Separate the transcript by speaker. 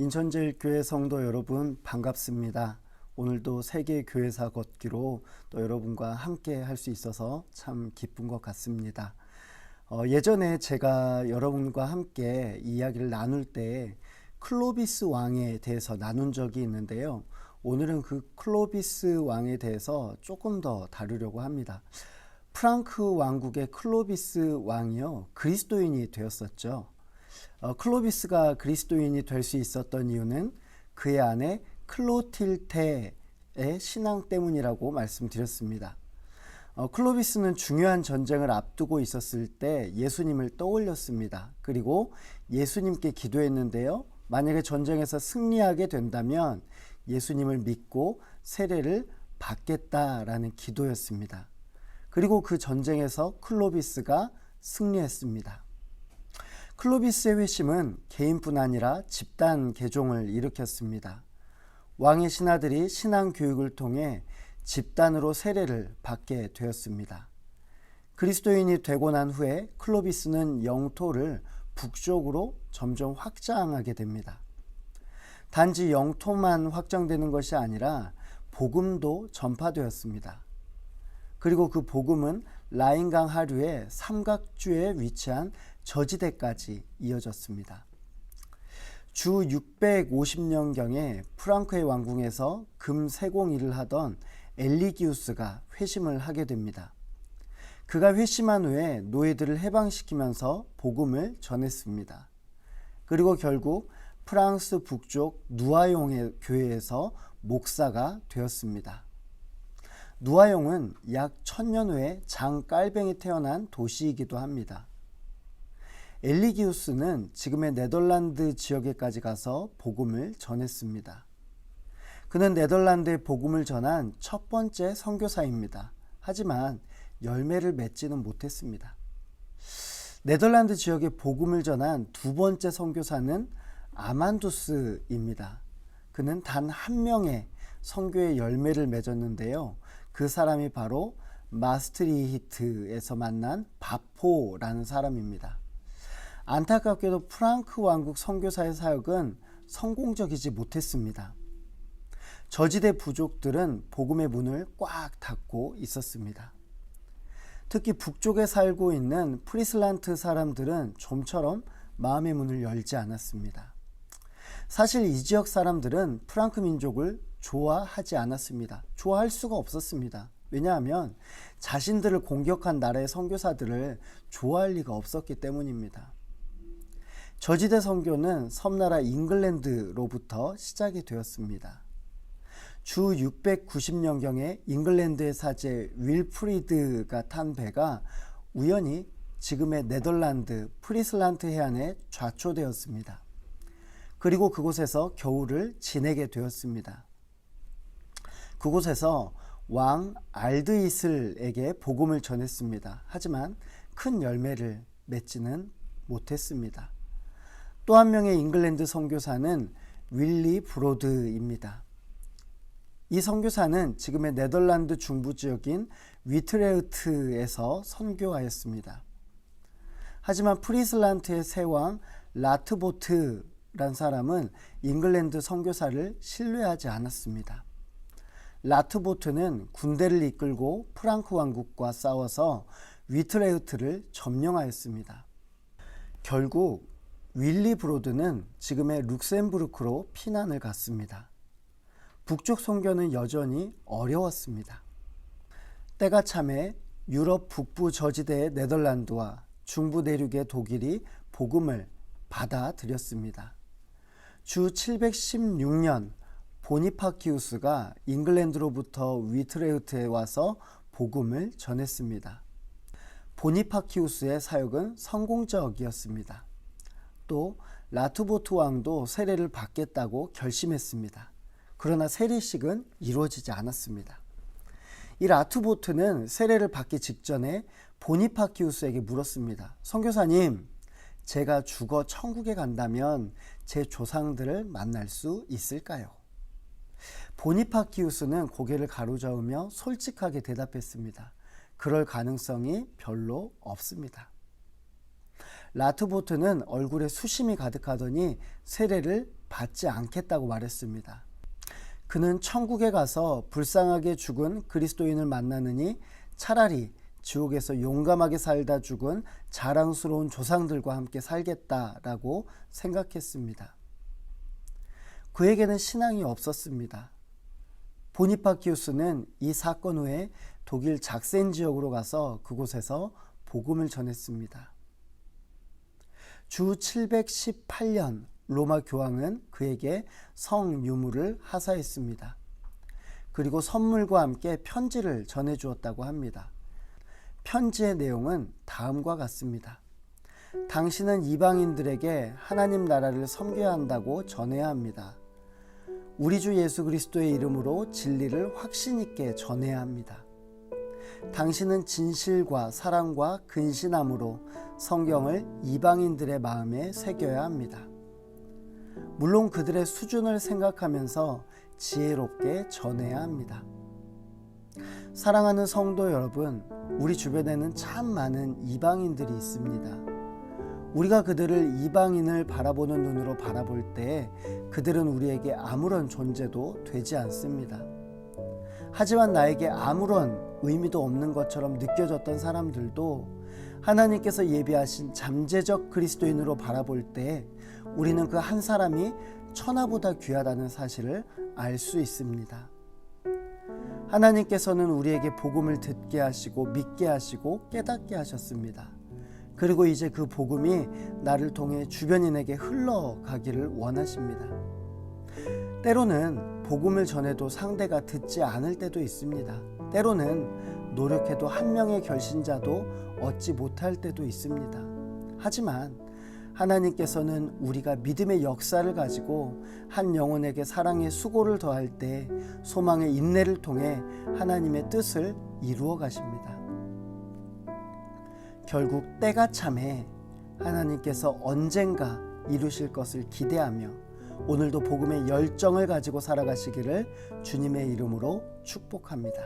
Speaker 1: 인천제일교회 성도 여러분 반갑습니다. 오늘도 세계 교회사 걷기로 또 여러분과 함께 할 수 있어서 참 기쁜 것 같습니다. 어, 예전에 제가 여러분과 함께 이야기를 나눌 때 클로비스 왕에 대해서 나눈 적이 있는데요. 오늘은 그 클로비스 왕에 대해서 조금 더 다루려고 합니다. 프랑크 왕국의 클로비스 왕이요 그리스도인이 되었었죠. 어, 클로비스가 그리스도인이 될 수 있었던 이유는 그의 아내 클로틸테의 신앙 때문이라고 말씀드렸습니다. 어, 클로비스는 중요한 전쟁을 앞두고 있었을 때 예수님을 떠올렸습니다. 그리고 예수님께 기도했는데요. 만약에 전쟁에서 승리하게 된다면 예수님을 믿고 세례를 받겠다라는 기도였습니다. 그리고 그 전쟁에서 클로비스가 승리했습니다. 클로비스의 회심은 개인뿐 아니라 집단 개종을 일으켰습니다. 왕의 신하들이 신앙 교육을 통해 집단으로 세례를 받게 되었습니다. 그리스도인이 되고 난 후에 클로비스는 영토를 북쪽으로 점점 확장하게 됩니다. 단지 영토만 확장되는 것이 아니라 복음도 전파되었습니다. 그리고 그 복음은 라인강 하류의 삼각주에 위치한 저지대까지 이어졌습니다. 주 650년경에 프랑크의 왕궁에서 금세공 일을 하던 엘리기우스가 회심을 하게 됩니다. 그가 회심한 후에 노예들을 해방시키면서 복음을 전했습니다. 그리고 결국 프랑스 북쪽 누아용의 교회에서 목사가 되었습니다. 누아용은 약 천년 후에 장 깔뱅이 태어난 도시이기도 합니다. 엘리기우스는 지금의 네덜란드 지역에까지 가서 복음을 전했습니다. 그는 네덜란드에 복음을 전한 첫 번째 선교사입니다. 하지만 열매를 맺지는 못했습니다. 네덜란드 지역에 복음을 전한 두 번째 선교사는 아만두스입니다. 그는 단 한 명의 선교의 열매를 맺었는데요. 그 사람이 바로 마스트리히트에서 만난 바포라는 사람입니다. 안타깝게도 프랑크 왕국 선교사의 사역은 성공적이지 못했습니다. 저지대 부족들은 복음의 문을 꽉 닫고 있었습니다. 특히 북쪽에 살고 있는 프리슬란트 사람들은 좀처럼 마음의 문을 열지 않았습니다. 사실 이 지역 사람들은 프랑크 민족을 좋아하지 않았습니다. 좋아할 수가 없었습니다. 왜냐하면 자신들을 공격한 나라의 선교사들을 좋아할 리가 없었기 때문입니다. 저지대 선교는 섬나라 잉글랜드로부터 시작이 되었습니다. 주 690년경에 잉글랜드의 사제 윌프리드가 탄 배가 우연히 지금의 네덜란드 프리슬란트 해안에 좌초되었습니다. 그리고 그곳에서 겨울을 지내게 되었습니다. 그곳에서 왕 알드이슬에게 복음을 전했습니다. 하지만 큰 열매를 맺지는 못했습니다. 또 한 명의 잉글랜드 선교사는 윌리 브로드입니다. 이 선교사는 지금의 네덜란드 중부 지역인 위트레흐트에서 선교하였습니다. 하지만 프리슬란트의 세왕 라트보트란 사람은 잉글랜드 선교사를 신뢰하지 않았습니다. 라트보트는 군대를 이끌고 프랑크 왕국과 싸워서 위트레흐트를 점령하였습니다. 결국 윌리 브로드는 지금의 룩셈부르크로 피난을 갔습니다. 북쪽 선교는 여전히 어려웠습니다. 때가 참에 유럽 북부 저지대의 네덜란드와 중부 내륙의 독일이 복음을 받아들였습니다. 주 716년 보니파키우스가 잉글랜드로부터 위트레흐트에 와서 복음을 전했습니다. 보니파키우스의 사역은 성공적이었습니다. 또 라투보트 왕도 세례를 받겠다고 결심했습니다. 그러나 세례식은 이루어지지 않았습니다. 이 라투보트는 세례를 받기 직전에 보니파키우스에게 물었습니다. 선교사님, 제가 죽어 천국에 간다면 제 조상들을 만날 수 있을까요? 보니파키우스는 고개를 가로저으며 솔직하게 대답했습니다. 그럴 가능성이 별로 없습니다. 라트보트는 얼굴에 수심이 가득하더니 세례를 받지 않겠다고 말했습니다. 그는 천국에 가서 불쌍하게 죽은 그리스도인을 만나느니 차라리 지옥에서 용감하게 살다 죽은 자랑스러운 조상들과 함께 살겠다라고 생각했습니다. 그에게는 신앙이 없었습니다. 보니파키우스는 이 사건 후에 독일 작센 지역으로 가서 그곳에서 복음을 전했습니다. 주 718년 로마 교황은 그에게 성 유물을 하사했습니다. 그리고 선물과 함께 편지를 전해 주었다고 합니다. 편지의 내용은 다음과 같습니다. 당신은 이방인들에게 하나님 나라를 섬겨야 한다고 전해야 합니다. 우리 주 예수 그리스도의 이름으로 진리를 확신 있게 전해야 합니다. 당신은 진실과 사랑과 근신함으로 성경을 이방인들의 마음에 새겨야 합니다. 물론 그들의 수준을 생각하면서 지혜롭게 전해야 합니다. 사랑하는 성도 여러분, 우리 주변에는 참 많은 이방인들이 있습니다. 우리가 그들을 이방인을 바라보는 눈으로 바라볼 때 그들은 우리에게 아무런 존재도 되지 않습니다. 하지만 나에게 아무런 의미도 없는 것처럼 느껴졌던 사람들도 하나님께서 예비하신 잠재적 그리스도인으로 바라볼 때 우리는 그 한 사람이 천하보다 귀하다는 사실을 알 수 있습니다. 하나님께서는 우리에게 복음을 듣게 하시고 믿게 하시고 깨닫게 하셨습니다. 그리고 이제 그 복음이 나를 통해 주변인에게 흘러가기를 원하십니다. 때로는 복음을 전해도 상대가 듣지 않을 때도 있습니다. 때로는 노력해도 한 명의 결신자도 얻지 못할 때도 있습니다. 하지만 하나님께서는 우리가 믿음의 역사를 가지고 한 영혼에게 사랑의 수고를 더할 때 소망의 인내를 통해 하나님의 뜻을 이루어 가십니다. 결국 때가 참해 하나님께서 언젠가 이루실 것을 기대하며 오늘도 복음의 열정을 가지고 살아가시기를 주님의 이름으로 축복합니다.